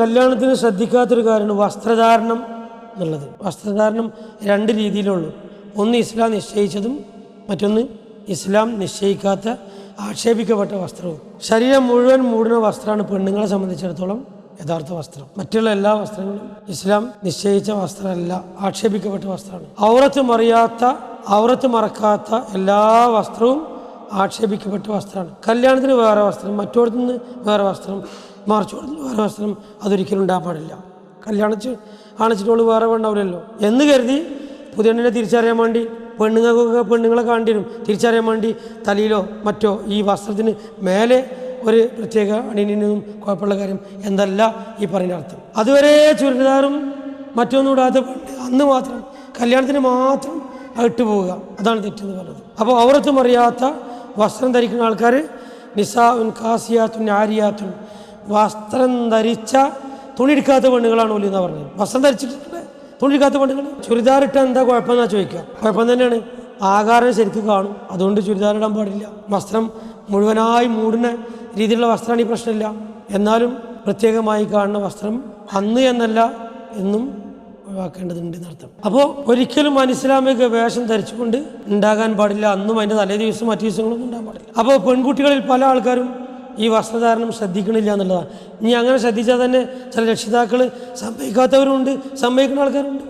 കല്യാണത്തിന് ശ്രദ്ധിക്കാത്തൊരു കാര്യമാണ് വസ്ത്രധാരണം എന്നുള്ളത്. വസ്ത്രധാരണം രണ്ട് രീതിയിലുള്ളൂ. ഒന്ന് ഇസ്ലാം നിശ്ചയിച്ചതും മറ്റൊന്ന് ഇസ്ലാം നിശ്ചയിക്കാത്ത ആക്ഷേപിക്കപ്പെട്ട വസ്ത്രവും. ശരീരം മുഴുവൻ മൂടുന്ന വസ്ത്രമാണ് പെണ്ണുങ്ങളെ സംബന്ധിച്ചിടത്തോളം യഥാർത്ഥ വസ്ത്രം. മറ്റുള്ള എല്ലാ വസ്ത്രങ്ങളും ഇസ്ലാം നിശ്ചയിച്ച വസ്ത്രമല്ല ആക്ഷേപിക്കപ്പെട്ട വസ്ത്രമാണ്. ഔറത്ത് മറിയാത്ത ഔറത്ത് മറക്കാത്ത എല്ലാ വസ്ത്രവും ആക്ഷേപിക്കപ്പെട്ട വസ്ത്രമാണ്. കല്യാണത്തിന് വേറെ വസ്ത്രം മറ്റോടത്തുനിന്ന് വേറെ വസ്ത്രം മറിച്ചോടത്തുനിന്ന് വേറെ വസ്ത്രം അതൊരിക്കലും ഉണ്ടാകാൻ പാടില്ല. കല്യാണിച്ച് ആണിച്ചിട്ടോൾ വേറെ ഉണ്ടാവില്ലല്ലോ എന്ന് കരുതി പുതിയണ്ണിനെ തിരിച്ചറിയാൻ വേണ്ടി പെണ്ണുങ്ങൾക്കൊക്കെ പെണ്ണുങ്ങളെ കാണ്ടിരും തിരിച്ചറിയാൻ വേണ്ടി തലയിലോ മറ്റോ ഈ വസ്ത്രത്തിന് മേലെ ഒരു പ്രത്യേക അണിനും കുഴപ്പമുള്ള കാര്യം എന്തല്ല ഈ പറഞ്ഞ അർത്ഥം. അതുവരെ ചുരിദാറും മറ്റൊന്നും ഇടാത്ത പെണ്ണ് അന്ന് മാത്രം കല്യാണത്തിന് മാത്രം ഇട്ട് പോവുക. അതാണ് തെറ്റെന്ന് പറഞ്ഞത്. അപ്പോൾ ഔറത്തും അറിയാത്ത വസ്ത്രം ധരിക്കുന്ന ആൾക്കാർ നിസാഉൻ കാസിയാത്തുൻ ആരിയാത്തുൻ വസ്ത്രം ധരിച്ച തുണിയെടുക്കാത്ത പെണ്ണുങ്ങളാണ് ഒലി എന്നാ പറഞ്ഞത്. വസ്ത്രം ധരിച്ചിട്ടുണ്ട് തുണിയെടുക്കാത്ത പെണ്ണുങ്ങൾ. ചുരിദാർ ഇട്ടാൽ എന്താ കുഴപ്പമെന്നാ ചോദിക്കുക. കുഴപ്പം തന്നെയാണ്. ആകാരം ശരിക്കും കാണും. അതുകൊണ്ട് ചുരിദാർ ഇടാൻ പാടില്ല. വസ്ത്രം മുഴുവനായി മൂടുന്ന രീതിയിലുള്ള വസ്ത്രമാണ് ഈ പ്രശ്നമില്ല. എന്നാലും പ്രത്യേകമായി കാണുന്ന വസ്ത്രം അന്ന് എന്നല്ല എന്നും ഒഴിവാക്കേണ്ടതുണ്ട് എന്നർത്ഥം. അപ്പോൾ ഒരിക്കലും അനിസ്ലാമിക വേഷം ധരിച്ചുകൊണ്ട് ഉണ്ടാകാൻ പാടില്ല. അന്നും അതിന്റെ തലേ ദിവസം മറ്റു ദിവസങ്ങളൊന്നും ഉണ്ടാകാൻ പാടില്ല. അപ്പോൾ പെൺകുട്ടികളിൽ പല ആൾക്കാരും ഈ വസ്ത്രധാരണം ശ്രദ്ധിക്കണില്ല എന്നുള്ളതാണ്. ഇനി അങ്ങനെ ശ്രദ്ധിച്ചാൽ തന്നെ ചില രക്ഷിതാക്കൾ സമ്മതിക്കാത്തവരുണ്ട് സമ്മതിക്കുന്ന ആൾക്കാരുണ്ട്